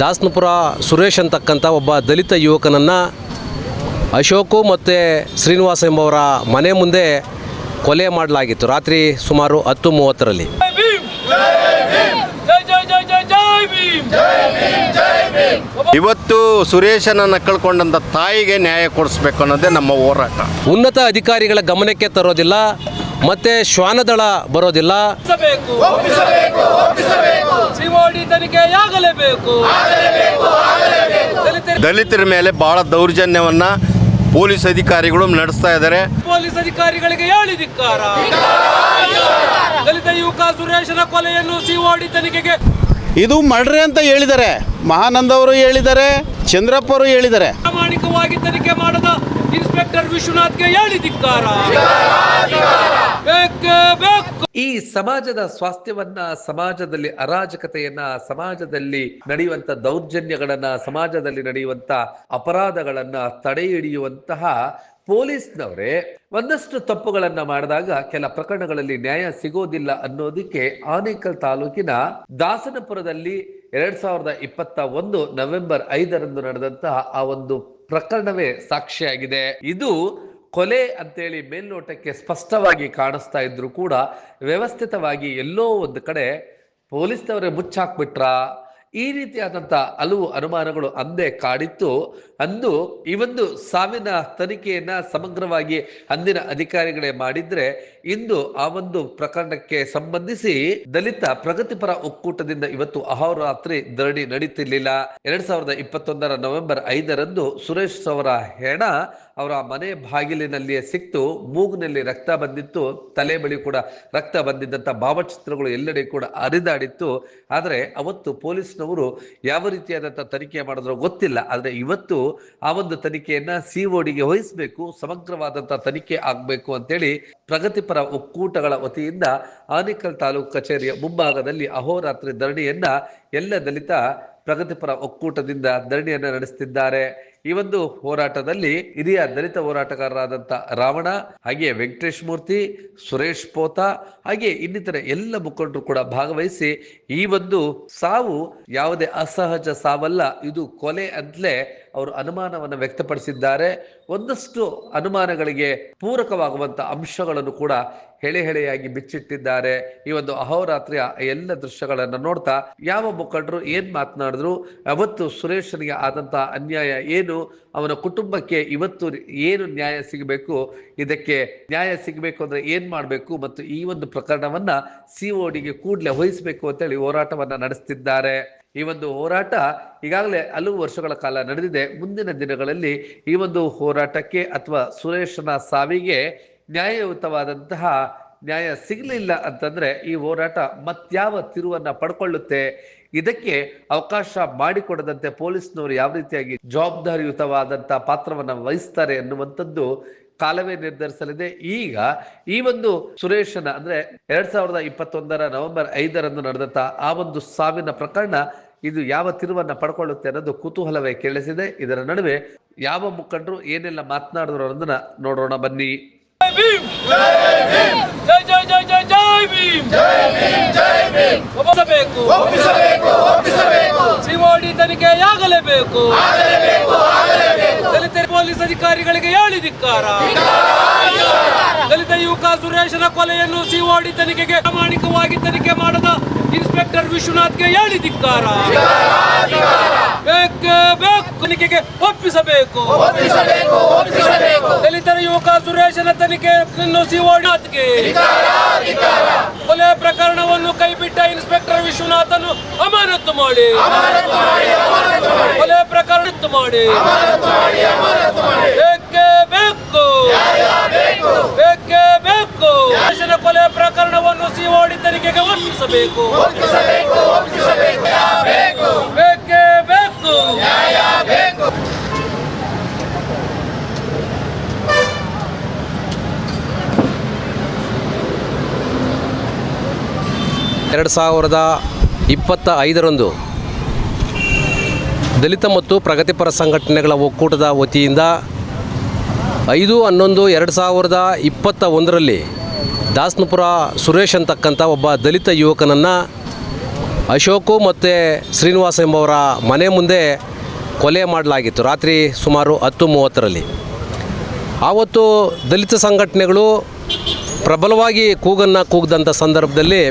ದಾಸನಪುರ ಸುರೇಶ್ ಅಂತಕ್ಕಂಥ ಒಬ್ಬ ದಲಿತ ಯುವಕನನ್ನು ಅಶೋಕು ಮತ್ತು ಶ್ರೀನಿವಾಸ ಎಂಬವರ ಮನೆ ಮುಂದೆ ಕೊಲೆ ಮಾಡಲಾಗಿತ್ತು. ರಾತ್ರಿ ಸುಮಾರು ಹತ್ತು ಮೂವತ್ತರಲ್ಲಿ. ಇವತ್ತು ಸುರೇಶನನ್ನು ಕಳ್ಕೊಂಡಂಥ ತಾಯಿಗೆ ನ್ಯಾಯ ಕೊಡಿಸ್ಬೇಕು ಅನ್ನೋದೇ ನಮ್ಮ ಹೋರಾಟ. ಉನ್ನತ ಅಧಿಕಾರಿಗಳ ಗಮನಕ್ಕೆ ತರೋದಿಲ್ಲ. ಮತ್ತು ಶ್ವಾನದಳ ಬರೋದಿಲ್ಲ. ದಲಿತರ ದಲಿತರ ಮೇಲೆ ಬಹಳ ದೌರ್ಜನ್ಯವನ್ನ ಪೊಲೀಸ್ ಅಧಿಕಾರಿಗಳು ನಡೆಸ್ತಾ ಇದ್ದಾರೆ. ಪೊಲೀಸ್ ಅಧಿಕಾರಿಗಳಿಗೆ ಹೇಳಿ ಧಿಕ್ಕಾರ. ದಲಿತ ಯುವಕ ಸುರೇಶನ ಕೊಲೆಯನ್ನು ಸಿಒಡಿ ತನಿಖೆಗೆ ಇದು ಮರ್ಡ್ರೆ ಅಂತ ಹೇಳಿದ್ದಾರೆ. ಮಹಾನಂದ ಅವರು ಹೇಳಿದ್ದಾರೆ. ಚಂದ್ರಪ್ಪ ಅವರು ಹೇಳಿದ್ದಾರೆ. ಪ್ರಾಮಾಣಿಕವಾಗಿ ತನಿಖೆ ಮಾಡದ ಇನ್ಸ್ಪೆಕ್ಟರ್ ವಿಶ್ವನಾಥ್ಗೆ ಹೇಳಿದಿಕ್ಕಾರ ಈ ಸಮಾಜದ ಸ್ವಾಸ್ಥ್ಯವನ್ನ, ಸಮಾಜದಲ್ಲಿ ಅರಾಜಕತೆಯನ್ನ, ಸಮಾಜದಲ್ಲಿ ನಡೆಯುವಂತ ದೌರ್ಜನ್ಯಗಳನ್ನ, ಸಮಾಜದಲ್ಲಿ ನಡೆಯುವಂತ ಅಪರಾಧಗಳನ್ನ ತಡೆ ಹಿಡಿಯುವಂತಹ ಪೊಲೀಸ್ನವರೇ ಒಂದಷ್ಟು ತಪ್ಪುಗಳನ್ನ ಮಾಡಿದಾಗ ಕೆಲ ಪ್ರಕರಣಗಳಲ್ಲಿ ನ್ಯಾಯ ಸಿಗೋದಿಲ್ಲ ಅನ್ನೋದಕ್ಕೆ ಆನೇಕಲ್ ತಾಲೂಕಿನ ದಾಸನಪುರದಲ್ಲಿ ಎರಡ್ ಸಾವಿರದ ಇಪ್ಪತ್ತ ಒಂದು ನವೆಂಬರ್ ಐದರಂದು ನಡೆದಂತಹ ಆ ಒಂದು ಪ್ರಕರಣವೇ ಸಾಕ್ಷಿಯಾಗಿದೆ. ಇದು ಕೊಲೆ ಅಂತೇಳಿ ಮೇಲ್ನೋಟಕ್ಕೆ ಸ್ಪಷ್ಟವಾಗಿ ಕಾಣಿಸ್ತಾ ಇದ್ರು ಕೂಡ ವ್ಯವಸ್ಥಿತವಾಗಿ ಎಲ್ಲೋ ಒಂದು ಕಡೆ ಪೊಲೀಸ್ನವರೇ ಮುಚ್ಚಾಕ್ಬಿಟ್ರಾ? ಈ ರೀತಿಯಾದಂಥ ಹಲವು ಅನುಮಾನಗಳು ಅಂದೇ ಕಾಡಿತ್ತು. ಅಂದು ಈ ಒಂದು ಸಾವಿನ ತನಿಖೆಯನ್ನು ಸಮಗ್ರವಾಗಿ ಅಂದಿನ ಅಧಿಕಾರಿಗಳೇ ಮಾಡಿದ್ರೆ ಇಂದು ಆ ಒಂದು ಪ್ರಕರಣಕ್ಕೆ ಸಂಬಂಧಿಸಿ ದಲಿತ ಪ್ರಗತಿಪರ ಒಕ್ಕೂಟದಿಂದ ಇವತ್ತು ಅಹೋರಾತ್ರಿ ಧರಣಿ ನಡೀತಿರ್ಲಿಲ್ಲ. ಎರಡ್ ಸಾವಿರದ ಇಪ್ಪತ್ತೊಂದರ ನವೆಂಬರ್ ಐದರಂದು ಸುರೇಶ್ ಅವರ ಹೆಣ ಅವರ ಮನೆ ಬಾಗಿಲಿನಲ್ಲಿಯೇ ಸಿಕ್ತು. ಮೂಗಿನಲ್ಲಿ ರಕ್ತ ಬಂದಿತ್ತು. ತಲೆ ಬಳಿ ಕೂಡ ರಕ್ತ ಬಂದಿದ್ದಂಥ ಭಾವಚಿತ್ರಗಳು ಎಲ್ಲೆಡೆ ಕೂಡ ಹರಿದಾಡಿತ್ತು. ಆದರೆ ಅವತ್ತು ಪೊಲೀಸ್ನವರು ಯಾವ ರೀತಿಯಾದಂಥ ತನಿಖೆ ಮಾಡಿದ್ರು ಗೊತ್ತಿಲ್ಲ. ಆದರೆ ಇವತ್ತು ಆ ಒಂದು ತನಿಖೆಯನ್ನ ಸಿ ಡಿಗೆ ವಹಿಸಬೇಕು ಸಮಗ್ರವಾದಂಥ ತನಿಖೆ ಆಗಬೇಕು ಅಂತೇಳಿ ಪ್ರಗತಿಪರ ಒಕ್ಕೂಟಗಳ ವತಿಯಿಂದ ಆನೇಕಲ್ ತಾಲೂಕು ಕಚೇರಿಯ ಮುಂಭಾಗದಲ್ಲಿ ಅಹೋರಾತ್ರಿ ಧರಣಿಯನ್ನ ಎಲ್ಲ ದಲಿತ ಪ್ರಗತಿಪರ ಒಕ್ಕೂಟದಿಂದ ಧರಣಿಯನ್ನು ನಡೆಸುತ್ತಿದ್ದಾರೆ ಈ ಒಂದು ಹೋರಾಟದಲ್ಲಿ ಹಿರಿಯ ದಲಿತ ಹೋರಾಟಗಾರರಾದಂಥ ರಾವಣ ಹಾಗೆ ವೆಂಕಟೇಶ್ ಮೂರ್ತಿ, ಸುರೇಶ್ ಪೋತ ಹಾಗೆ ಇನ್ನಿತರ ಎಲ್ಲ ಮುಖಂಡರು ಕೂಡ ಭಾಗವಹಿಸಿ ಈ ಒಂದು ಸಾವು ಯಾವುದೇ ಅಸಹಜ ಸಾವಲ್ಲ, ಇದು ಕೊಲೆ ಅಂತಲೇ ಅವರು ಅನುಮಾನವನ್ನು ವ್ಯಕ್ತಪಡಿಸಿದ್ದಾರೆ. ಒಂದಷ್ಟು ಅನುಮಾನಗಳಿಗೆ ಪೂರಕವಾಗುವಂಥ ಅಂಶಗಳನ್ನು ಕೂಡ ಹೆಳೆ ಹೆಳೆಯಾಗಿ ಬಿಚ್ಚಿಟ್ಟಿದ್ದಾರೆ. ಈ ಒಂದು ಅಹೋರಾತ್ರಿಯ ಎಲ್ಲ ದೃಶ್ಯಗಳನ್ನು ನೋಡ್ತಾ ಯಾವ ಮುಖಂಡರು ಏನ್ ಮಾತನಾಡಿದ್ರು, ಅವತ್ತು ಸುರೇಶನಿಗೆ ಆದಂತ ಅನ್ಯಾಯ ಏನು, ಅವನ ಕುಟುಂಬಕ್ಕೆ ಇವತ್ತು ಏನು ನ್ಯಾಯ ಸಿಗಬೇಕು, ಇದಕ್ಕೆ ನ್ಯಾಯ ಸಿಗಬೇಕು ಅಂದ್ರೆ ಏನ್ ಮಾಡಬೇಕು ಮತ್ತು ಈ ಒಂದು ಪ್ರಕರಣವನ್ನ ಸಿಒಡಿಗೆ ಕೂಡಲೇ ವಹಿಸಬೇಕು ಅಂತೇಳಿ ಹೋರಾಟವನ್ನ ನಡೆಸ್ತಿದ್ದಾರೆ. ಈ ಒಂದು ಹೋರಾಟ ಈಗಾಗಲೇ ಹಲವು ವರ್ಷಗಳ ಕಾಲ ನಡೆದಿದೆ. ಮುಂದಿನ ದಿನಗಳಲ್ಲಿ ಈ ಒಂದು ಹೋರಾಟಕ್ಕೆ ಅಥವಾ ಸುರೇಶನ ಸಾವಿಗೆ ನ್ಯಾಯಯುತವಾದಂತಹ ನ್ಯಾಯ ಸಿಗಲಿಲ್ಲ ಅಂತಂದ್ರೆ ಈ ಹೋರಾಟ ಮತ್ಯಾವ ತಿರುವನ್ನ ಪಡ್ಕೊಳ್ಳುತ್ತೆ? ಇದಕ್ಕೆ ಅವಕಾಶ ಮಾಡಿಕೊಡದಂತೆ ಪೊಲೀಸ್ನವರು ಯಾವ ರೀತಿಯಾಗಿ ಜವಾಬ್ದಾರಿಯುತವಾದಂತಹ ಪಾತ್ರವನ್ನ ವಹಿಸ್ತಾರೆ ಅನ್ನುವಂಥದ್ದು ಕಾಲವೇ ನಿರ್ಧರಿಸಲಿದೆ. ಈಗ ಈ ಒಂದು ಸುರೇಶನ ಅಂದ್ರೆ ಎರಡ್ ಸಾವಿರದ ಇಪ್ಪತ್ತೊಂದರ ನವೆಂಬರ್ ಐದರಂದು ನಡೆದಂತಹ ಆ ಒಂದು ಸಾವಿನ ಪ್ರಕರಣ ಇದು ಯಾವ ತಿರುವನ್ನ ಪಡ್ಕೊಳ್ಳುತ್ತೆ ಅನ್ನೋದು ಕುತೂಹಲವೇ ಕೇಳಿಸಿದೆ. ಇದರ ನಡುವೆ ಯಾವ ಮುಖಂಡರು ಏನೆಲ್ಲ ಮಾತನಾಡಿದ್ರು ಅನ್ನೋದನ್ನ ನೋಡೋಣ ಬನ್ನಿ. ಒಪ್ಪಿಸಬೇಕು ಸಿಒಡಿ ತನಿಖೆಯಾಗಲೇಬೇಕು ದಲಿತ ಪೊಲೀಸ್ ಅಧಿಕಾರಿಗಳಿಗೆ ಹೇಳಿ ಧಿಕ್ಕಾರ ದಲಿತ ಯುವಕ ಸುರೇಶನ ಕೊಲೆಯನ್ನು ಸಿಒಡಿ ತನಿಖೆಗೆ, ಪ್ರಾಮಾಣಿಕವಾಗಿ ತನಿಖೆ ಮಾಡದ ಇನ್ಸ್ಪೆಕ್ಟರ್ ವಿಶ್ವನಾಥ್ಗೆ ಹೇಳಿ ಧಿಕ್ಕಾರ. ಬೇಕೇ ಬೇಕು ತನಿಖೆಗೆ ಒಪ್ಪಿಸಬೇಕು. ದಲಿತರ ಯುವಕ ಸುರೇಶನ ತನಿಖೆ ಸಿಒಡಿಗೆ ಕೊಲೆ ಪ್ರಕರಣವನ್ನು ಕೈಬಿಟ್ಟ ಇನ್ಸ್ಪೆಕ್ಟರ್ ವಿಶ್ವನಾಥನ್ನು ಅಮಾನತು ಮಾಡಿ. ಕೊಲೆ ಪ್ರಕರಣ ಮಾಡಿ. ಬೇಕೇ ಬೇಕು. ಬೇಕೇ ಕೊಲೆ ಪ್ರಕರಣವನ್ನು ಸಿಒಡಿ ತನಿಖೆಗೆ ಒಪ್ಪಿಸಬೇಕು ಬೇಕೇ ಬೇಕು ಎರಡು ಸಾವಿರದ ಇಪ್ಪತ್ತ ಐದರಂದು ದಲಿತ ಮತ್ತು ಪ್ರಗತಿಪರ ಸಂಘಟನೆಗಳ ಒಕ್ಕೂಟದ ವತಿಯಿಂದ ಐದು ಹನ್ನೊಂದು ಎರಡು ಸಾವಿರದ ಇಪ್ಪತ್ತ ಒಂದರಲ್ಲಿ ದಾಸನಪುರ ಸುರೇಶ್ ಅಂತಕ್ಕಂಥ ಒಬ್ಬ ದಲಿತ ಯುವಕನನ್ನು ಅಶೋಕು ಮತ್ತು ಶ್ರೀನಿವಾಸ ಎಂಬವರ ಮನೆ ಮುಂದೆ ಕೊಲೆ ಮಾಡಲಾಗಿತ್ತು. ರಾತ್ರಿ ಸುಮಾರು ಹತ್ತು ಮೂವತ್ತರಲ್ಲಿ. ಆವತ್ತು ದಲಿತ ಸಂಘಟನೆಗಳು ಪ್ರಬಲವಾಗಿ ಕೂಗನ್ನು ಕೂಗ್ದಂಥ ಸಂದರ್ಭದಲ್ಲಿ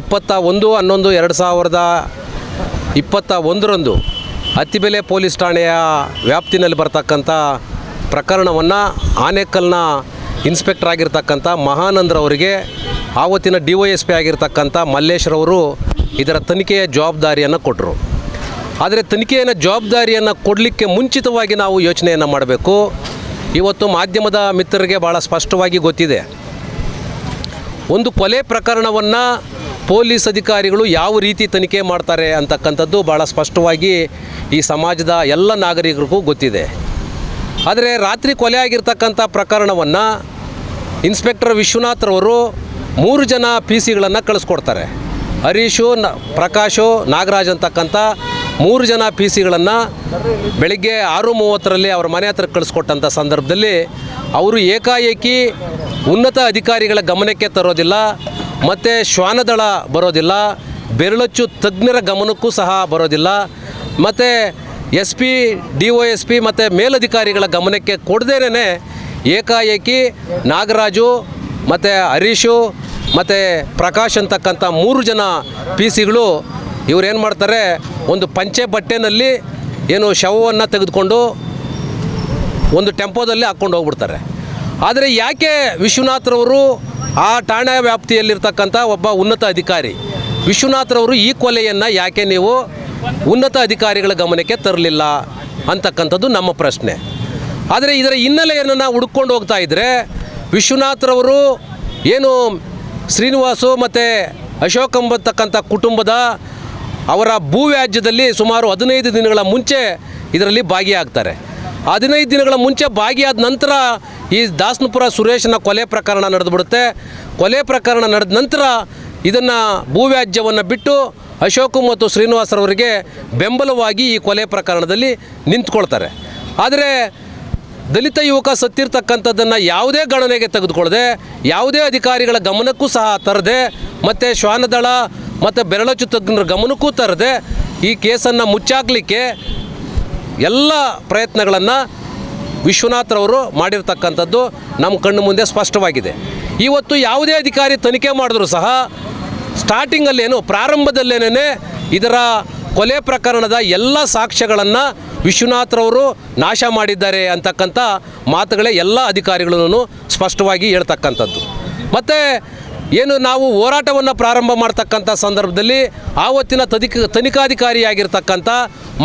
ಇಪ್ಪತ್ತ ಒಂದು, ಹನ್ನೊಂದು, ಎರಡು ಸಾವಿರದ ಇಪ್ಪತ್ತ ಒಂದರಂದು ಅತ್ತಿಬೆಲೆ ಪೊಲೀಸ್ ಠಾಣೆಯ ವ್ಯಾಪ್ತಿನಲ್ಲಿ ಬರ್ತಕ್ಕಂಥ ಪ್ರಕರಣವನ್ನು ಆನೇಕಲ್ನ ಇನ್ಸ್ಪೆಕ್ಟರ್ ಆಗಿರ್ತಕ್ಕಂಥ ಮಹಾನಂದ್ರವರಿಗೆ ಆವತ್ತಿನ ಡಿ ವೈ ಎಸ್ ಪಿ ಆಗಿರ್ತಕ್ಕಂಥ ಮಲ್ಲೇಶ್ರವರು ಇದರ ತನಿಖೆಯ ಜವಾಬ್ದಾರಿಯನ್ನು ಕೊಟ್ಟರು ಆದರೆ ತನಿಖೆಯನ್ನು ಜವಾಬ್ದಾರಿಯನ್ನು ಕೊಡಲಿಕ್ಕೆ ಮುಂಚಿತವಾಗಿ ನಾವು ಯೋಚನೆಯನ್ನು ಮಾಡಬೇಕು. ಇವತ್ತು ಮಾಧ್ಯಮದ ಮಿತ್ರರಿಗೆ ಭಾಳ ಸ್ಪಷ್ಟವಾಗಿ ಗೊತ್ತಿದೆ. ಒಂದು ಕೊಲೆ ಪ್ರಕರಣವನ್ನು ಪೊಲೀಸ್ ಅಧಿಕಾರಿಗಳು ಯಾವ ರೀತಿ ತನಿಖೆ ಮಾಡ್ತಾರೆ ಅಂತಕ್ಕಂಥದ್ದು ಭಾಳ ಸ್ಪಷ್ಟವಾಗಿ ಈ ಸಮಾಜದ ಎಲ್ಲ ನಾಗರಿಕರಿಗೂ ಗೊತ್ತಿದೆ. ಆದರೆ ರಾತ್ರಿ ಕೊಲೆ ಆಗಿರ್ತಕ್ಕಂಥ ಪ್ರಕರಣವನ್ನು ಇನ್ಸ್ಪೆಕ್ಟರ್ ವಿಶ್ವನಾಥ್ರವರು ಮೂರು ಜನ ಪಿ ಸಿಗಳನ್ನು ಕಳಿಸ್ಕೊಡ್ತಾರೆ. ಹರೀಶು, ನ, ಪ್ರಕಾಶು, ನಾಗರಾಜ್ ಅಂತಕ್ಕಂಥ ಮೂರು ಜನ ಪಿ ಸಿಗಳನ್ನು ಬೆಳಿಗ್ಗೆ ಆರು ಮೂವತ್ತರಲ್ಲಿ ಅವರ ಮನೆ ಹತ್ರ ಕಳಿಸ್ಕೊಟ್ಟಂಥ ಸಂದರ್ಭದಲ್ಲಿ ಅವರು ಏಕಾಏಕಿ ಉನ್ನತ ಅಧಿಕಾರಿಗಳ ಗಮನಕ್ಕೆ ತರೋದಿಲ್ಲ. ಮತ್ತು ಶ್ವಾನದಳ ಬರೋದಿಲ್ಲ, ಬೆರಳಚ್ಚು ತಜ್ಞರ ಗಮನಕ್ಕೂ ಸಹ ಬರೋದಿಲ್ಲ. ಮತ್ತು S P, D O S P ಮತ್ತು ಮೇಲಧಿಕಾರಿಗಳ ಗಮನಕ್ಕೆ ಕೊಡದೇನೆ ಏಕಾಏಕಿ ನಾಗರಾಜು ಮತ್ತು ಹರೀಶು ಮತ್ತು ಪ್ರಕಾಶ್ ಅಂತಕ್ಕಂಥ ಮೂರು ಜನ ಪಿ ಸಿಗಳು ಇವರೇನು ಮಾಡ್ತಾರೆ, ಒಂದು ಪಂಚೆ ಬಟ್ಟೆನಲ್ಲಿ ಏನು ಶವವನ್ನು ತೆಗೆದುಕೊಂಡು ಒಂದು ಟೆಂಪೋದಲ್ಲಿ ಹಾಕ್ಕೊಂಡು ಹೋಗ್ಬಿಡ್ತಾರೆ. ಆದರೆ ಯಾಕೆ ವಿಶ್ವನಾಥ್ರವರು ಆ ಠಾಣೆಯ ವ್ಯಾಪ್ತಿಯಲ್ಲಿರ್ತಕ್ಕಂಥ ಒಬ್ಬ ಉನ್ನತ ಅಧಿಕಾರಿ. ವಿಶ್ವನಾಥ್ರವರು ಈ ಕೊಲೆಯನ್ನು ಯಾಕೆ ನೀವು ಉನ್ನತ ಅಧಿಕಾರಿಗಳ ಗಮನಕ್ಕೆ ತರಲಿಲ್ಲ ಅಂತಕ್ಕಂಥದ್ದು ನಮ್ಮ ಪ್ರಶ್ನೆ. ಆದರೆ ಇದರ ಹಿನ್ನೆಲೆಯನ್ನು ನಾವು ಹುಡ್ಕೊಂಡು ಹೋಗ್ತಾ ಇದ್ದರೆ ವಿಶ್ವನಾಥ್ರವರು ಏನು ಶ್ರೀನಿವಾಸು ಮತ್ತು ಅಶೋಕ್ ಎಂಬತಕ್ಕಂಥ ಕುಟುಂಬದ ಅವರ ಭೂವ್ಯಾಜ್ಯದಲ್ಲಿ ಸುಮಾರು ಹದಿನೈದು ದಿನಗಳ ಮುಂಚೆ ಇದರಲ್ಲಿ ಭಾಗಿಯಾಗ್ತಾರೆ. ಹದಿನೈದು ದಿನಗಳ ಮುಂಚೆ ಭಾಗಿಯಾದ ನಂತರ ಈ ದಾಸನಪುರ ಸುರೇಶನ ಕೊಲೆ ಪ್ರಕರಣ ನಡೆದುಬಿಡುತ್ತೆ. ಕೊಲೆ ಪ್ರಕರಣ ನಡೆದ ನಂತರ ಇದನ್ನು ಭೂವ್ಯಾಜ್ಯವನ್ನು ಬಿಟ್ಟು ಅಶೋಕು ಮತ್ತು ಶ್ರೀನಿವಾಸರವರಿಗೆ ಬೆಂಬಲವಾಗಿ ಈ ಕೊಲೆ ಪ್ರಕರಣದಲ್ಲಿ ನಿಂತ್ಕೊಳ್ತಾರೆ. ಆದರೆ ದಲಿತ ಯುವಕ ಸತ್ತಿರ್ತಕ್ಕಂಥದ್ದನ್ನು ಯಾವುದೇ ಗಣನೆಗೆ ತೆಗೆದುಕೊಳ್ಳದೆ, ಯಾವುದೇ ಅಧಿಕಾರಿಗಳ ಗಮನಕ್ಕೂ ಸಹ ತರದೆ, ಮತ್ತು ಶ್ವಾನದಳ, ಮತ್ತು ಬೆರಳಚ್ಚು ಗಮನಕ್ಕೂ ತರದೆ ಈ ಕೇಸನ್ನು ಮುಚ್ಚಾಕಲಿಕ್ಕೆ ಎಲ್ಲ ಪ್ರಯತ್ನಗಳನ್ನು ವಿಶ್ವನಾಥ್ರವರು ಮಾಡಿರ್ತಕ್ಕಂಥದ್ದು ನಮ್ಮ ಕಣ್ಣು ಮುಂದೆ ಸ್ಪಷ್ಟವಾಗಿದೆ. ಇವತ್ತು ಯಾವುದೇ ಅಧಿಕಾರಿ ತನಿಖೆ ಮಾಡಿದ್ರೂ ಸಹ ಸ್ಟಾರ್ಟಿಂಗಲ್ಲೇನು ಪ್ರಾರಂಭದಲ್ಲೇನೇ ಇದರ ಕೊಲೆ ಪ್ರಕರಣದ ಎಲ್ಲ ಸಾಕ್ಷ್ಯಗಳನ್ನು ವಿಶ್ವನಾಥ್ರವರು ನಾಶ ಮಾಡಿದ್ದಾರೆ ಅಂತಕ್ಕಂಥ ಮಾತುಗಳೇ ಎಲ್ಲ ಅಧಿಕಾರಿಗಳನ್ನು ಸ್ಪಷ್ಟವಾಗಿ ಹೇಳ್ತಕ್ಕಂಥದ್ದು. ಮತ್ತು ಏನು ನಾವು ಹೋರಾಟವನ್ನು ಪ್ರಾರಂಭ ಮಾಡ್ತಕ್ಕಂಥ ಸಂದರ್ಭದಲ್ಲಿ ಆವತ್ತಿನ ತನಿಖ ತನಿಖಾಧಿಕಾರಿಯಾಗಿರ್ತಕ್ಕಂಥ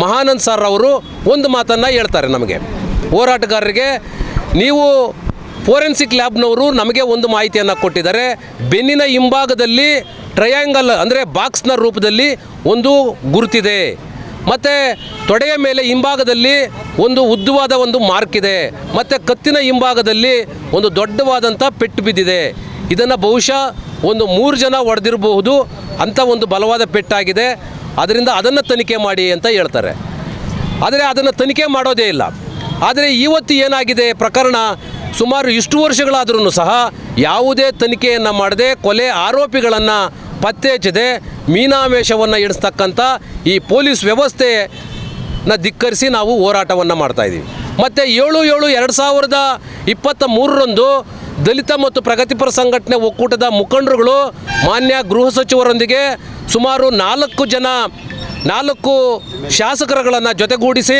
ಮಹಾನಂದ್ ಸರ್ ಅವರು ಒಂದು ಮಾತನ್ನು ಹೇಳ್ತಾರೆ ನಮಗೆ. ಹೋರಾಟಗಾರರಿಗೆ ನೀವು ಫೋರೆನ್ಸಿಕ್ ಲ್ಯಾಬ್ನವರು ನಮಗೆ ಒಂದು ಮಾಹಿತಿಯನ್ನು ಕೊಟ್ಟಿದ್ದಾರೆ. ಬೆನ್ನಿನ ಹಿಂಭಾಗದಲ್ಲಿ ಟ್ರಯಾಂಗಲ್ ಅಂದರೆ ಬಾಕ್ಸ್ನ ರೂಪದಲ್ಲಿ ಒಂದು ಗುರುತಿದೆ. ಮತ್ತು ತೊಡೆಯ ಮೇಲೆ ಹಿಂಭಾಗದಲ್ಲಿ ಒಂದು ಉದ್ದವಾದ ಒಂದು ಮಾರ್ಕ್ ಇದೆ ಮತ್ತು ಕತ್ತಿನ ಹಿಂಭಾಗದಲ್ಲಿ ಒಂದು ದೊಡ್ಡವಾದಂಥ ಪೆಟ್ಟು ಬಿದ್ದಿದೆ. ಇದನ್ನು ಬಹುಶಃ ಒಂದು ಮೂರು ಜನ ಹೊಡೆದಿರಬಹುದು ಅಂತ ಒಂದು ಬಲವಾದ ಪೆಟ್ಟಾಗಿದೆ. ಅದರಿಂದ ಅದನ್ನು ತನಿಖೆ ಮಾಡಿ ಅಂತ ಹೇಳ್ತಾರೆ. ಆದರೆ ಅದನ್ನು ತನಿಖೆ ಮಾಡೋದೇ ಇಲ್ಲ. ಆದರೆ ಇವತ್ತು ಏನಾಗಿದೆ ಪ್ರಕರಣ? ಸುಮಾರು ಇಷ್ಟು ವರ್ಷಗಳಾದ್ರೂ ಸಹ ಯಾವುದೇ ತನಿಖೆಯನ್ನು ಮಾಡದೆ ಕೊಲೆ ಆರೋಪಿಗಳನ್ನು ಪತ್ತೆ ಹಚ್ಚದೆ ಮೀನಾವೇಶವನ್ನು ಇಡಿಸ್ತಕ್ಕಂಥ ಈ ಪೊಲೀಸ್ ವ್ಯವಸ್ಥೆನ ಧಿಕ್ಕರಿಸಿ ನಾವು ಹೋರಾಟವನ್ನು ಮಾಡ್ತಾಯಿದ್ದೀವಿ ಮತ್ತು ಏಳು ಏಳು ಎರಡು ಸಾವಿರದ ಇಪ್ಪತ್ತ ಮೂರರಂದು ದಲಿತ ಮತ್ತು ಪ್ರಗತಿಪರ ಸಂಘಟನೆ ಒಕ್ಕೂಟದ ಮುಖಂಡರುಗಳು, ಮಾನ್ಯ ಗೃಹ ಸಚಿವರೊಂದಿಗೆ ಸುಮಾರು ನಾಲ್ಕು ಜನ, ನಾಲ್ಕು ಶಾಸಕರುಗಳನ್ನು ಜೊತೆಗೂಡಿಸಿ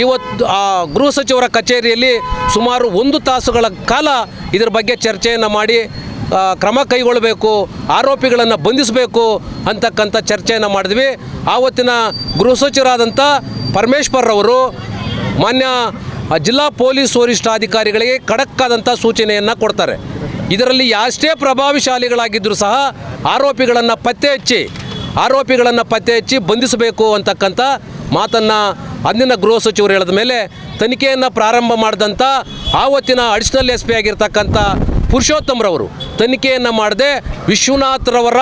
ಇವತ್ತು, ಆ, ಗೃಹ ಸಚಿವರ ಕಚೇರಿಯಲ್ಲಿ ಸುಮಾರು ಒಂದು ತಾಸುಗಳ ಕಾಲ ಇದರ ಬಗ್ಗೆ ಚರ್ಚೆಯನ್ನು ಮಾಡಿ ಕ್ರಮ ಕೈಗೊಳ್ಳಬೇಕು, ಆರೋಪಿಗಳನ್ನು ಬಂಧಿಸಬೇಕು ಅಂತಕ್ಕಂಥ ಚರ್ಚೆಯನ್ನು ಮಾಡಿದ್ವಿ. ಆವತ್ತಿನ ಗೃಹ ಸಚಿವರಾದಂಥ ಪರಮೇಶ್ವರ್ ಅವರು ಮಾನ್ಯ ಜಿಲ್ಲಾ ಪೊಲೀಸ್ ವರಿಷ್ಠಾಧಿಕಾರಿಗಳಿಗೆ ಖಡಕ್ಕಾದಂಥ ಸೂಚನೆಯನ್ನು ಕೊಡ್ತಾರೆ. ಇದರಲ್ಲಿ ಎಷ್ಟೇ ಪ್ರಭಾವಿಶಾಲಿಗಳಾಗಿದ್ದರೂ ಸಹ ಆರೋಪಿಗಳನ್ನು ಪತ್ತೆ ಹಚ್ಚಿ, ಆರೋಪಿಗಳನ್ನು ಪತ್ತೆ ಹಚ್ಚಿ ಬಂಧಿಸಬೇಕು ಅಂತಕ್ಕಂಥ ಮಾತನ್ನು ಅಂದಿನ ಗೃಹ ಸಚಿವರು ಹೇಳಿದ ಮೇಲೆ ತನಿಖೆಯನ್ನು ಪ್ರಾರಂಭ ಮಾಡಿದಂಥ ಆವತ್ತಿನ ಅಡಿಷನಲ್ ಎಸ್ ಪಿ ಆಗಿರ್ತಕ್ಕಂಥ ಪುರುಷೋತ್ತಮರವರು ತನಿಖೆಯನ್ನು ಮಾಡದೆ ವಿಶ್ವನಾಥ್ರವರ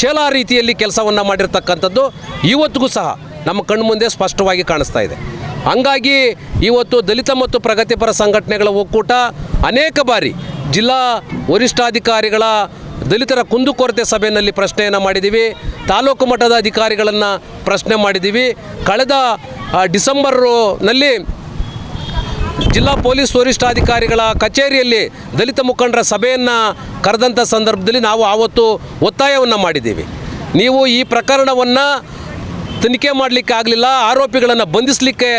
ಚೇಲ ರೀತಿಯಲ್ಲಿ ಕೆಲಸವನ್ನು ಮಾಡಿರ್ತಕ್ಕಂಥದ್ದು ಇವತ್ತಿಗೂ ಸಹ ನಮ್ಮ ಕಣ್ಮುಂದೆ ಸ್ಪಷ್ಟವಾಗಿ ಕಾಣಿಸ್ತಾ ಇದೆ. ಹಂಗಾಗಿ ಇವತ್ತು ದಲಿತ ಮತ್ತು ಪ್ರಗತಿಪರ ಸಂಘಟನೆಗಳ ಒಕ್ಕೂಟ ಅನೇಕ ಬಾರಿ ಜಿಲ್ಲಾ ವರಿಷ್ಠಾಧಿಕಾರಿಗಳ ದಲಿತರ ಕುಂದುಕೊರತೆ ಸಭೆಯಲ್ಲಿ ಪ್ರಶ್ನೆಯನ್ನು ಮಾಡಿದ್ದೀವಿ. ತಾಲೂಕು ಮಟ್ಟದ ಅಧಿಕಾರಿಗಳನ್ನು ಪ್ರಶ್ನೆ ಮಾಡಿದ್ದೀವಿ. ಕಳೆದ ಡಿಸೆಂಬರ್ನಲ್ಲಿ ಜಿಲ್ಲಾ ಪೊಲೀಸ್ ವರಿಷ್ಠಾಧಿಕಾರಿಗಳ ಕಚೇರಿಯಲ್ಲಿ ದಲಿತ ಮುಖಂಡರ ಸಭೆಯನ್ನು ಕರೆದಂಥ ಸಂದರ್ಭದಲ್ಲಿ ನಾವು ಆವತ್ತು ಒತ್ತಾಯವನ್ನು ಮಾಡಿದ್ದೀವಿ. ನೀವು ಈ ಪ್ರಕರಣವನ್ನು ತನಿಖೆ ಮಾಡಲಿಕ್ಕೆ ಆಗಲಿಲ್ಲ, ಆರೋಪಿಗಳನ್ನು ಬಂಧಿಸಲಿಕ್ಕೆ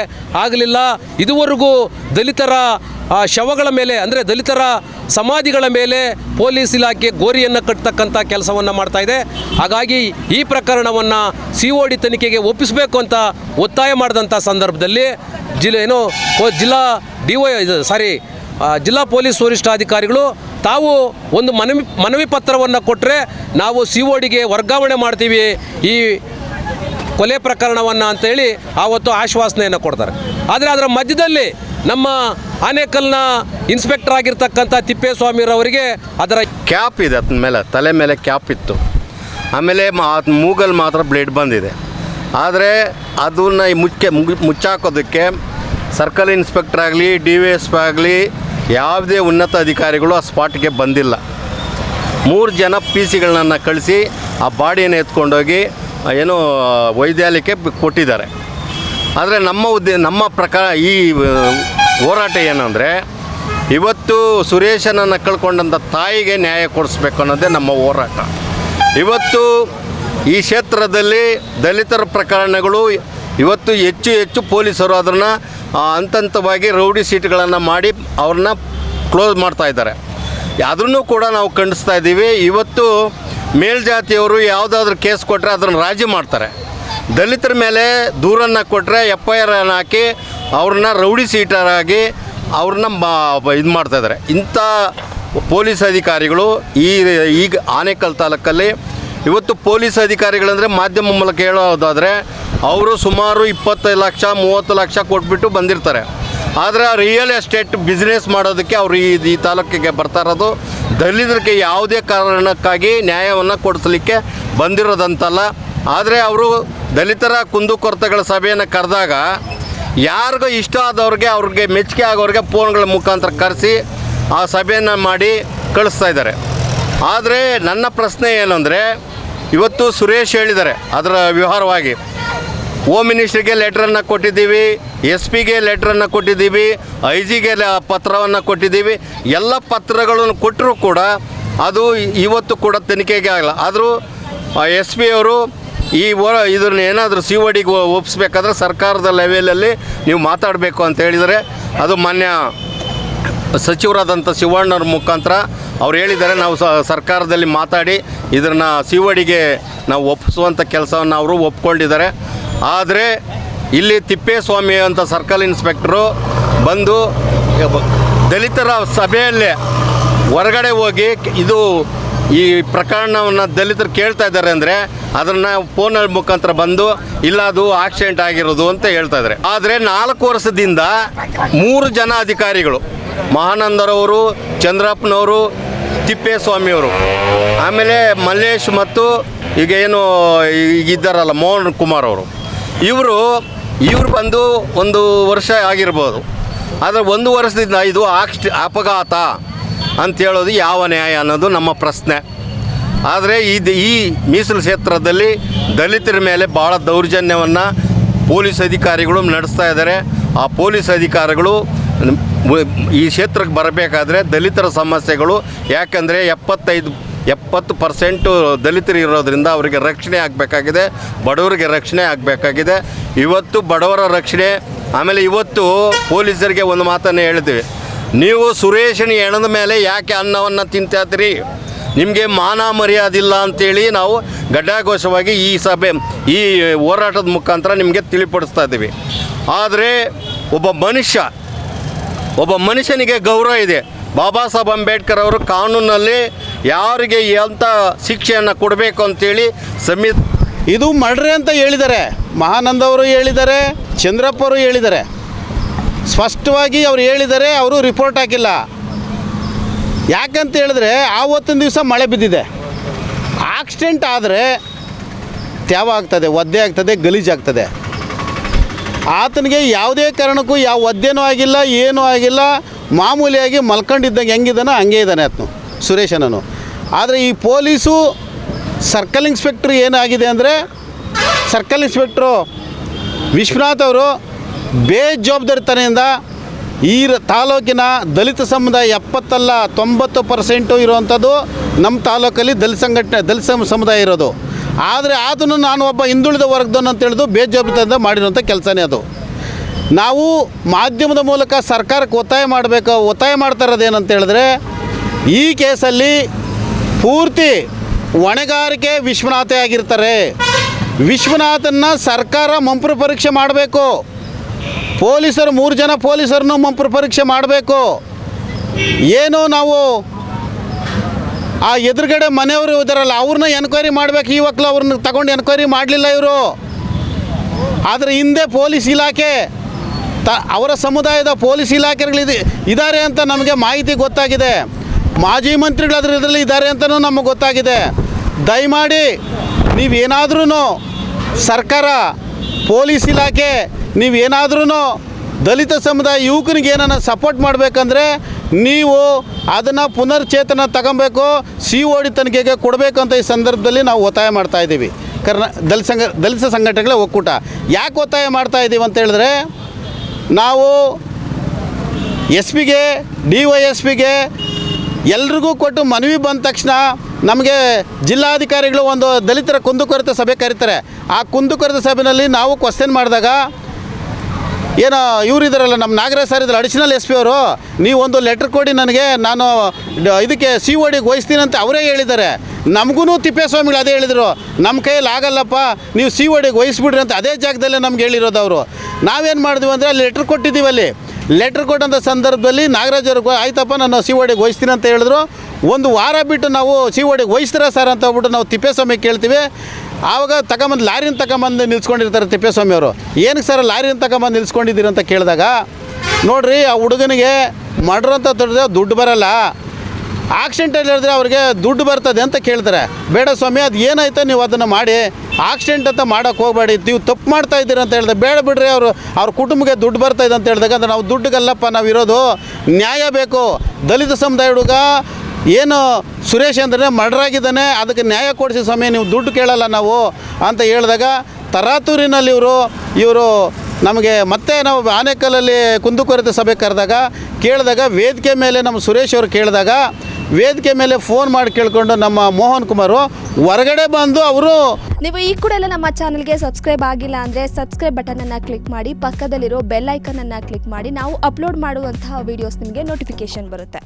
ಆಗಲಿಲ್ಲ. ಇದುವರೆಗೂ ದಲಿತರ ಶವಗಳ ಮೇಲೆ, ಅಂದರೆ ದಲಿತರ ಸಮಾಧಿಗಳ ಮೇಲೆ ಪೊಲೀಸ್ ಇಲಾಖೆ ಗೋರಿಯನ್ನು ಕಟ್ಟತಕ್ಕಂಥ ಕೆಲಸವನ್ನು ಮಾಡ್ತಾ ಇದೆ. ಹಾಗಾಗಿ ಈ ಪ್ರಕರಣವನ್ನು ಸಿ ಒ ಡಿ ತನಿಖೆಗೆ ಒಪ್ಪಿಸಬೇಕು ಅಂತ ಒತ್ತಾಯ ಮಾಡಿದಂಥ ಸಂದರ್ಭದಲ್ಲಿ ಜಿಲ್ಲೆ ಏನು ಜಿಲ್ಲಾ ಡಿ ಒ ಸಾರಿ ಜಿಲ್ಲಾ ಪೊಲೀಸ್ ವರಿಷ್ಠಾಧಿಕಾರಿಗಳು ತಾವು ಒಂದು ಮನವಿ ಮನವಿ ಪತ್ರವನ್ನು ಕೊಟ್ಟರೆ ನಾವು ಸಿ ಒ ಡಿಗೆ ವರ್ಗಾವಣೆ ಮಾಡ್ತೀವಿ ಈ ಕೊಲೆ ಪ್ರಕರಣವನ್ನು ಅಂತೇಳಿ ಆವತ್ತು ಆಶ್ವಾಸನೆಯನ್ನು ಕೊಡ್ತಾರೆ. ಆದರೆ ಅದರ ಮಧ್ಯದಲ್ಲಿ ನಮ್ಮ ಆನೇಕಲ್ನ ಇನ್ಸ್ಪೆಕ್ಟರ್ ಆಗಿರ್ತಕ್ಕಂಥ ತಿಪ್ಪೇಸ್ವಾಮಿರವರಿಗೆ ಅದರ ಕ್ಯಾಪ್ ಇದೆ ಅದ್ರ ಮೇಲೆ, ತಲೆ ಮೇಲೆ ಕ್ಯಾಪ್ ಇತ್ತು. ಆಮೇಲೆ ಮಾ ಮೂಗಲ್ಲಿ ಮಾತ್ರ ಬ್ಲೇಡ್ ಬಂದಿದೆ. ಆದರೆ ಅದನ್ನು ಮುಚ್ಚೆ ಮುಚ್ಚಾಕೋದಕ್ಕೆ ಸರ್ಕಲ್ ಇನ್ಸ್ಪೆಕ್ಟರ್ ಆಗಲಿ, ಡಿ ವಿ ಎಸ್ ಪಿ ಆಗಲಿ ಯಾವುದೇ ಉನ್ನತ ಅಧಿಕಾರಿಗಳು ಆ ಸ್ಪಾಟ್ಗೆ ಬಂದಿಲ್ಲ. ಮೂರು ಜನ ಪಿ ಸಿಗಳನ್ನ ಕಳಿಸಿ ಆ ಬಾಡಿಯನ್ನು ಎತ್ಕೊಂಡೋಗಿ ಏನೋ ವೈದ್ಯಾಲಯಕ್ಕೆ ಕೊಟ್ಟಿದ್ದಾರೆ. ಆದರೆ ನಮ್ಮ ಉದ್ದೇ, ನಮ್ಮ ಪ್ರಕಾರ ಈ ಹೋರಾಟ ಏನಂದರೆ, ಇವತ್ತು ಸುರೇಶನನ್ನು ಕಳ್ಕೊಂಡಂಥ ತಾಯಿಗೆ ನ್ಯಾಯ ಕೊಡಿಸ್ಬೇಕು ಅನ್ನೋದೇ ನಮ್ಮ ಹೋರಾಟ. ಇವತ್ತು ಈ ಕ್ಷೇತ್ರದಲ್ಲಿ ದಲಿತರ ಪ್ರಕರಣಗಳು ಇವತ್ತು ಹೆಚ್ಚು ಹೆಚ್ಚು ಪೊಲೀಸರು ಅದನ್ನು ಹಂತವಾಗಿ ರೌಡಿ ಸೀಟ್ಗಳನ್ನು ಮಾಡಿ ಅವ್ರನ್ನ ಕ್ಲೋಸ್ ಮಾಡ್ತಾ ಇದ್ದಾರೆ. ಅದನ್ನು ಕೂಡ ನಾವು ಖಂಡಿಸ್ತಾ ಇದ್ದೀವಿ. ಇವತ್ತು ಮೇಲ್ಜಾತಿಯವರು ಯಾವುದಾದ್ರೂ ಕೇಸ್ ಕೊಟ್ಟರೆ ಅದನ್ನು ರಾಜಿ ಮಾಡ್ತಾರೆ. ದಲಿತರ ಮೇಲೆ ದೂರನ್ನು ಕೊಟ್ಟರೆ ಎಫ್ ಐ ಆರನ್ನು ಹಾಕಿ ಅವ್ರನ್ನ ರೌಡಿ ಸೀಟರಾಗಿ ಅವ್ರನ್ನ ಇದು ಮಾಡ್ತಾಯಿದ್ದಾರೆ ಇಂಥ ಪೊಲೀಸ್ ಅಧಿಕಾರಿಗಳು ಈ ಈಗ ಆನೇಕಲ್ ತಾಲೂಕಲ್ಲಿ ಇವತ್ತು ಪೊಲೀಸ್ ಅಧಿಕಾರಿಗಳಂದರೆ ಮಾಧ್ಯಮ ಮೂಲಕ ಹೇಳೋದಾದರೆ ಅವರು ಸುಮಾರು ಇಪ್ಪತ್ತೈದು ಲಕ್ಷ, ಮೂವತ್ತು ಲಕ್ಷ ಕೊಟ್ಬಿಟ್ಟು ಬಂದಿರ್ತಾರೆ. ಆದರೆ ರಿಯಲ್ ಎಸ್ಟೇಟ್ ಬಿಸ್ನೆಸ್ ಮಾಡೋದಕ್ಕೆ ಅವರು ಈ ಈ ತಾಲೂಕಿಗೆ ಬರ್ತಾ ಇರೋದು ದಲಿತರಿಗೆ ಯಾವುದೇ ಕಾರಣಕ್ಕಾಗಿ ನ್ಯಾಯವನ್ನು ಕೊಡಿಸಲಿಕ್ಕೆ ಬಂದಿರೋದಂತಲ್ಲ. ಆದರೆ ಅವರು ದಲಿತರ ಕುಂದುಕೊರತೆಗಳ ಸಭೆಯನ್ನು ಕರೆದಾಗ ಯಾರಿಗೂ ಇಷ್ಟ ಆದವ್ರಿಗೆ ಅವ್ರಿಗೆ ಮೆಚ್ಚುಗೆ ಆಗೋರಿಗೆ ಫೋನ್ಗಳ ಮುಖಾಂತರ ಕರೆಸಿ ಆ ಸಭೆಯನ್ನು ಮಾಡಿ ಕಳಿಸ್ತಾ ಇದ್ದಾರೆ. ಆದರೆ ನನ್ನ ಪ್ರಶ್ನೆ ಏನಂದರೆ, ಇವತ್ತು ಸುರೇಶ್ ಹೇಳಿದ್ದಾರೆ ಅದರ ವ್ಯವಹಾರವಾಗಿ. ಹೋಮ್ ಮಿನಿಸ್ಟ್ರಿಗೆ ಲೆಟ್ರನ್ನು ಕೊಟ್ಟಿದ್ದೀವಿ ಎಸ್ ಪಿಗೆ ಲೆಟ್ರನ್ನು ಕೊಟ್ಟಿದ್ದೀವಿ ಐ ಜಿಗೆ ಪತ್ರವನ್ನು ಕೊಟ್ಟಿದ್ದೀವಿ. ಎಲ್ಲ ಪತ್ರಗಳನ್ನು ಕೊಟ್ಟರೂ ಕೂಡ ಅದು ಇವತ್ತು ಕೂಡ ತನಿಖೆಗೆ ಆಗಲ್ಲ. ಆದರೂ ಎಸ್ ಪಿ ಅವರು ಈ ಇದನ್ನ ಏನಾದರೂ ಸಿ ಒ ಡಿಗೆ ಒಪ್ಪಿಸ್ಬೇಕಾದ್ರೆ ಸರ್ಕಾರದ ಲೆವೆಲಲ್ಲಿ ನೀವು ಮಾತಾಡಬೇಕು ಅಂತ ಹೇಳಿದರೆ ಅದು ಮಾನ್ಯ ಸಚಿವರಾದಂಥ ಶಿವಣ್ಣವ್ರ ಮುಖಾಂತರ ಅವ್ರು ಹೇಳಿದ್ದಾರೆ. ನಾವು ಸರ್ಕಾರದಲ್ಲಿ ಮಾತಾಡಿ ಇದನ್ನು ಸಿ ಒ ಡಿಗೆ ನಾವು ಒಪ್ಪಿಸುವಂಥ ಕೆಲಸವನ್ನು ಅವರು ಒಪ್ಕೊಂಡಿದ್ದಾರೆ. ಆದರೆ ಇಲ್ಲಿ ತಿಪ್ಪೇಸ್ವಾಮಿ ಅಂತ ಸರ್ಕಲ್ ಇನ್ಸ್ಪೆಕ್ಟ್ರು ಬಂದು ದಲಿತರ ಸಭೆಯಲ್ಲೇ ಹೊರಗಡೆ ಹೋಗಿ ಇದು ಈ ಪ್ರಕರಣವನ್ನು ದಲಿತರು ಕೇಳ್ತಾ ಇದ್ದಾರೆ ಅಂದರೆ ಅದನ್ನು ಫೋನಲ್ಲಿ ಮುಖಾಂತರ ಬಂದು ಇಲ್ಲ ಅದು ಆಕ್ಸಿಡೆಂಟ್ ಆಗಿರೋದು ಅಂತ ಹೇಳ್ತಾ ಇದ್ದಾರೆ. ಆದರೆ ನಾಲ್ಕು ವರ್ಷದಿಂದ ಮೂರು ಜನ ಅಧಿಕಾರಿಗಳು ಮಹಾನಂದರವರು, ಚಂದ್ರಪ್ಪನವರು, ತಿಪ್ಪೇಸ್ವಾಮಿಯವರು, ಆಮೇಲೆ ಮಲ್ಲೇಶ್ ಮತ್ತು ಈಗ ಏನು ಈಗಿದ್ದಾರಲ್ಲ ಮೋಹನ್ ಕುಮಾರ್ ಅವರು. ಇವರು ಇವರು ಬಂದು ಒಂದು ವರ್ಷ ಆಗಿರ್ಬೋದು. ಆದರೆ ಒಂದು ವರ್ಷದಿಂದ ಇದು ಆಕ್ಸ್ ಅಪಘಾತ ಅಂತೇಳೋದು ಯಾವ ನ್ಯಾಯ ಅನ್ನೋದು ನಮ್ಮ ಪ್ರಶ್ನೆ. ಆದರೆ ಇದು ಈ ಮೀಸಲು ಕ್ಷೇತ್ರದಲ್ಲಿ ದಲಿತರ ಮೇಲೆ ಭಾಳ ದೌರ್ಜನ್ಯವನ್ನು ಪೊಲೀಸ್ ಅಧಿಕಾರಿಗಳು ನಡೆಸ್ತಾ ಇದ್ದಾರೆ. ಆ ಪೊಲೀಸ್ ಅಧಿಕಾರಿಗಳು ಈ ಕ್ಷೇತ್ರಕ್ಕೆ ಬರಬೇಕಾದ್ರೆ ದಲಿತರ ಸಮಸ್ಯೆಗಳು ಯಾಕಂದರೆ ಎಪ್ಪತ್ತೈದು ಎಪ್ಪತ್ತು ಪರ್ಸೆಂಟು ದಲಿತರು ಇರೋದ್ರಿಂದ ಅವರಿಗೆ ರಕ್ಷಣೆ ಆಗಬೇಕಾಗಿದೆ, ಬಡವರಿಗೆ ರಕ್ಷಣೆ ಆಗಬೇಕಾಗಿದೆ. ಇವತ್ತು ಬಡವರ ರಕ್ಷಣೆ, ಆಮೇಲೆ ಇವತ್ತು ಪೊಲೀಸರಿಗೆ ಒಂದು ಮಾತನ್ನು ಹೇಳಿದ್ವಿ. ನೀವು ಸುರೇಶನ ಹೆಣದ ಮೇಲೆ ಯಾಕೆ ಅನ್ನವನ್ನು ತಿಂತಾತ್ರಿ ನಿಮಗೆ ಮಾನ ಮರ್ಯಾದಿಲ್ಲ ಅಂತೇಳಿ ನಾವು ಗಡ್ಡಾಘೋಷವಾಗಿ ಈ ಸಭೆ, ಈ ಹೋರಾಟದ ಮುಖಾಂತರ ನಿಮಗೆ ತಿಳಿಪಡಿಸ್ತಾ ಇದ್ದೀವಿ. ಆದರೆ ಒಬ್ಬ ಮನುಷ್ಯ, ಒಬ್ಬ ಮನುಷ್ಯನಿಗೆ ಗೌರವ ಇದೆ. ಬಾಬಾ ಸಾಹೇಬ್ ಅಂಬೇಡ್ಕರ್ ಅವರು ಕಾನೂನಲ್ಲಿ ಯಾರಿಗೆ ಎಂಥ ಶಿಕ್ಷೆಯನ್ನು ಕೊಡಬೇಕು ಅಂತೇಳಿ ಸಮಿತ್ ಇದು ಮಾಡ್ರಿ ಅಂತ ಹೇಳಿದ್ದಾರೆ. ಮಹಾನಂದ ಅವರು ಹೇಳಿದ್ದಾರೆ, ಚಂದ್ರಪ್ಪ ಅವರು ಹೇಳಿದ್ದಾರೆ. ಸ್ಪಷ್ಟವಾಗಿ ಅವ್ರು ಹೇಳಿದ್ದಾರೆ ಅವರು ರಿಪೋರ್ಟ್ ಹಾಕಿಲ್ಲ. ಯಾಕಂತ ಹೇಳಿದ್ರೆ ಆವತ್ತಿನ ದಿವಸ ಮಳೆ ಬಿದ್ದಿದೆ. ಆಕ್ಸಿಡೆಂಟ್ ಆದರೆ ತ್ಯಾವ ಆಗ್ತದೆ, ಒದ್ದೆ ಆಗ್ತದೆ ಗಲೀಜಾಗ್ತದೆ ಆತನಿಗೆ ಯಾವುದೇ ಕಾರಣಕ್ಕೂ ಯಾವ ಒದ್ದೆನೂ ಆಗಿಲ್ಲ, ಏನೂ ಆಗಿಲ್ಲ. ಮಾಮೂಲಿಯಾಗಿ ಮಲ್ಕೊಂಡಿದ್ದಂಗೆ ಹೆಂಗಿದ್ದಾನೋ ಹಂಗೆ ಇದ್ದಾನೆ ಆತನು, ಸುರೇಶನನು. ಆದರೆ ಈ ಪೊಲೀಸು ಸರ್ಕಲ್ ಇನ್ಸ್ಪೆಕ್ಟ್ರ್ ಏನಾಗಿದೆ ಅಂದರೆ, ಸರ್ಕಲ್ ಇನ್ಸ್ಪೆಕ್ಟ್ರು ವಿಶ್ವನಾಥ್ ಅವರು ಬೇಜವಾಬ್ದಾರಿತನದಿಂದ ಈ ತಾಲೂಕಿನ ದಲಿತ ಸಮುದಾಯ ಎಪ್ಪತ್ತಲ್ಲ ತೊಂಬತ್ತು ಪರ್ಸೆಂಟು ಇರುವಂಥದ್ದು ನಮ್ಮ ತಾಲೂಕಲ್ಲಿ ದಲಿತ ಸಂಘಟನೆ, ದಲಿತ ಸಮುದಾಯ ಇರೋದು. ಆದರೆ ಅದನ್ನು ನಾನು ಒಬ್ಬ ಹಿಂದುಳಿದ ವರ್ಗದವನು ಅಂತ ಹೇಳಿದು ಬೇಜವಾಬ್ದಾರಿಯಿಂದ ಮಾಡಿರುವಂಥ ಕೆಲಸನೇ ಅದು. ನಾವು ಮಾಧ್ಯಮದ ಮೂಲಕ ಸರ್ಕಾರಕ್ಕೆ ಒತ್ತಾಯ ಮಾಡಬೇಕು, ಒತ್ತಾಯ ಮಾಡ್ತಾ ಇರೋದು ಏನಂತ ಹೇಳಿದ್ರೆ, ಈ ಕೇಸಲ್ಲಿ ಪೂರ್ತಿ ಹೊಣೆಗಾರಿಕೆ ವಿಶ್ವನಾಥೇ ಆಗಿರ್ತಾರೆ. ವಿಶ್ವನಾಥನ್ನ ಸರ್ಕಾರ ಮಂಪ್ರ ಪರೀಕ್ಷೆ ಮಾಡಬೇಕು. ಪೊಲೀಸರು, ಮೂರು ಜನ ಪೊಲೀಸರನ್ನು ಮಂಪ್ರ ಪರೀಕ್ಷೆ ಮಾಡಬೇಕು. ಏನು ನಾವು ಆ ಎದುರುಗಡೆ ಮನೆಯವರು ಇದಾರಲ್ಲ, ಅವ್ರನ್ನ ಎನ್ಕ್ವೈರಿ ಮಾಡಬೇಕು. ಇವಾಗಲೂ ಅವ್ರನ್ನ ತಗೊಂಡು ಎನ್ಕ್ವೈರಿ ಮಾಡಲಿಲ್ಲ ಇವರು. ಆದರೆ ಹಿಂದೆ ಪೊಲೀಸ್ ಇಲಾಖೆ ತ ಅವರ ಸಮುದಾಯದ ಪೊಲೀಸ್ ಇಲಾಖೆಗಳಿದೆ ಇದ್ದಾರೆ ಅಂತ ನಮಗೆ ಮಾಹಿತಿ ಗೊತ್ತಾಗಿದೆ. ಮಾಜಿ ಮಂತ್ರಿಗಳು ಅದರ ಇದರಲ್ಲಿ ಇದ್ದಾರೆ ಅಂತಲೂ ನಮಗೆ ಗೊತ್ತಾಗಿದೆ. ದಯಮಾಡಿ ನೀವೇನಾದ್ರೂ ಸರ್ಕಾರ, ಪೊಲೀಸ್ ಇಲಾಖೆ ನೀವೇನಾದ್ರೂ ದಲಿತ ಸಮುದಾಯ ಯುವಕನಿಗೆ ಏನನ್ನ ಸಪೋರ್ಟ್ ಮಾಡಬೇಕಂದ್ರೆ ನೀವು ಅದನ್ನು ಪುನರ್ಚೇತನ ತಗೊಬೇಕು ಸಿ ಓ ಡಿ ತನಿಖೆಗೆ ಕೊಡಬೇಕು ಅಂತ ಈ ಸಂದರ್ಭದಲ್ಲಿ ನಾವು ಒತ್ತಾಯ ಮಾಡ್ತಾ ಇದ್ದೀವಿ. ಕರ್ನಾ ದಲಿತ ಸಂಘ ದಲಿತ ಸಂಘಟನೆಗಳ ಒಕ್ಕೂಟ. ಯಾಕೆ ಒತ್ತಾಯ ಮಾಡ್ತಾ ಇದ್ದೀವಿ ಅಂತ ಹೇಳಿದ್ರೆ ನಾವು ಎಸ್ ಪಿಗೆ ಡಿ ವೈ ಎಸ್ ಪಿಗೆ ಎಲ್ರಿಗೂ ಕೊಟ್ಟು ಮನವಿ ಬಂದ ತಕ್ಷಣ ನಮಗೆ ಜಿಲ್ಲಾಧಿಕಾರಿಗಳು ಒಂದು ದಲಿತರ ಕುಂದುಕೊರತೆ ಸಭೆ ಕರೀತಾರೆ. ಆ ಕುಂದುಕೊರತೆ ಸಭೆಯಲ್ಲಿ ನಾವು ಕ್ವಶನ್ ಮಾಡಿದಾಗ, ಏನೋ ಇವ್ರು ಇದ್ದಾರಲ್ಲ ನಮ್ಮ ನಾಗರಾಜ್ ಸರ್ ಇದ್ದಾರೆ ಅಡಿಷನಲ್ ಎಸ್ ಪಿ ಅವರು ನೀವು ಒಂದು ಲೆಟ್ರ್ ಕೊಡಿ ನನಗೆ, ನಾನು ಇದಕ್ಕೆ ಸಿ ಒ ಡಿಗೆ ವಹಿಸ್ತೀನಿ ಅಂತ ಅವರೇ ಹೇಳಿದ್ದಾರೆ. ನಮಗೂ ತಿಪ್ಪೇಸ್ವಾಮಿಗಳು ಅದೇ ಹೇಳಿದರು ನಮ್ಮ ಕೈಯಲ್ಲಿ ಆಗಲ್ಲಪ್ಪ, ನೀವು ಸಿ ಒ ಡಿಗೆ ವಹಿಸ್ಬಿಡ್ರಿ ಅಂತ ಅದೇ ಜಾಗದಲ್ಲೇ ನಮ್ಗೆ ಹೇಳಿರೋದು ಅವರು. ನಾವೇನು ಮಾಡಿದ್ವಿ ಅಂದರೆ ಅಲ್ಲಿ ಲೆಟ್ರ್ ಕೊಟ್ಟಿದ್ದೀವಿ ಅಲ್ಲಿ. ಲೆಟ್ರ್ ಕೊಟ್ಟಂಥ ಸಂದರ್ಭದಲ್ಲಿ ನಾಗರಾಜ್ ಅವ್ರಿಗೆ ಆಯ್ತಪ್ಪ, ನಾನು ಸಿ ಒ ಡಿಗೆ ವಹಿಸ್ತೀನಿ ಅಂತ ಹೇಳಿದ್ರು. ಒಂದು ವಾರ ಬಿಟ್ಟು ನಾವು ಸಿ ಒ ಡಿಗೆ ವಹಿಸ್ತೀರಾ ಸರ್ ಅಂತ ಹೇಳ್ಬಿಟ್ಟು ನಾವು ತಿಪ್ಪೇಸ್ವಾಮಿ ಕೇಳ್ತೀವಿ. ಆವಾಗ ತಗೊಂಬಂದು ಲಾರಿನ ತಗೊಂಬಂದು ನಿಲ್ಸ್ಕೊಂಡಿರ್ತಾರೆ ತಿಪ್ಪೇಸ್ವಾಮಿ ಅವರು. ಏನಕ್ಕೆ ಸರ್ ಲಾರಿನ ತಗೊಂಬಂದು ನಿಲ್ಸ್ಕೊಂಡಿದ್ದೀರಿ ಅಂತ ಕೇಳಿದಾಗ, ನೋಡ್ರಿ, ಆ ಹುಡುಗನಿಗೆ ಮಾಡ್ರಂತ ತೊಡೆದ್ರೆ ದುಡ್ಡು ಬರಲ್ಲ. ಆಕ್ಸಿಡೆಂಟಲ್ಲಿ ಹೇಳಿದ್ರೆ ಅವ್ರಿಗೆ ದುಡ್ಡು ಬರ್ತದೆ ಅಂತ ಕೇಳ್ತಾರೆ. ಬೇಡ ಸ್ವಾಮಿ, ಅದು ಏನಾಯ್ತು ನೀವು ಅದನ್ನು ಮಾಡಿ, ಆಕ್ಸಿಡೆಂಟ್ ಅಂತ ಮಾಡೋಕ್ಕೆ ಹೋಗಬೇಡಿ, ನೀವು ತಪ್ಪು ಮಾಡ್ತಾ ಇದ್ದೀರಿ ಅಂತ ಹೇಳಿದೆ ಬೇಡ ಬಿಡ್ರಿ ಅವರು, ಅವ್ರ ಕುಟುಂಬಕ್ಕೆ ದುಡ್ಡು ಬರ್ತಾಯಿದೆ ಅಂತ ಹೇಳಿದಾಗ ಅಂದರೆ ನಾವು ದುಡ್ಡುಗಲ್ಲಪ್ಪ, ನಾವು ಇರೋದು ನ್ಯಾಯ ಬೇಕು. ದಲಿತ ಸಮುದಾಯ ಹುಡುಗ ಏನು ಸುರೇಶ್ ಅಂದ್ರೆ ಮರ್ಡರ್ ಆಗಿದ್ದಾನೆ, ಅದಕ್ಕೆ ನ್ಯಾಯ ಕೊಡಿಸಿ ಸ್ವಾಮಿ, ನೀವು ದುಡ್ಡು ಕೇಳಲ್ಲ ನಾವು ಅಂತ ಹೇಳಿದಾಗ ತರಾತೂರಿನಲ್ಲಿ ಇವರು ಇವರು ನಮಗೆ ಮತ್ತೆ ನಾವು ಆನೇಕಲ್ಲಲ್ಲಿ ಕುಂದುಕೊರತೆ ಸಭೆ ಕರೆದಾಗ ಕೇಳಿದಾಗ ವೇದಿಕೆ ಮೇಲೆ ನಮ್ಮ ಸುರೇಶ್ ಅವರು ಕೇಳಿದಾಗ ವೇದಿಕೆ ಮೇಲೆ ಫೋನ್ ಮಾಡಿ ಕೇಳಿಕೊಂಡು ನಮ್ಮ ಮೋಹನ್ ಕುಮಾರ್ ಹೊರಗಡೆ ಬಂದು ಅವರು ನೀವು ಈ ಕೂಡ ಎಲ್ಲ ನಮ್ಮ ಚಾನಲ್ಗೆ ಸಬ್ಸ್ಕ್ರೈಬ್ ಆಗಿಲ್ಲ ಅಂದರೆ ಸಬ್ಸ್ಕ್ರೈಬ್ ಬಟನನ್ನು ಕ್ಲಿಕ್ ಮಾಡಿ, ಪಕ್ಕದಲ್ಲಿರೋ ಬೆಲ್ ಐಕನನ್ನು ಕ್ಲಿಕ್ ಮಾಡಿ, ನಾವು ಅಪ್ಲೋಡ್ ಮಾಡುವಂತಹ ವೀಡಿಯೋಸ್ ನಿಮಗೆ ನೋಟಿಫಿಕೇಶನ್ ಬರುತ್ತೆ.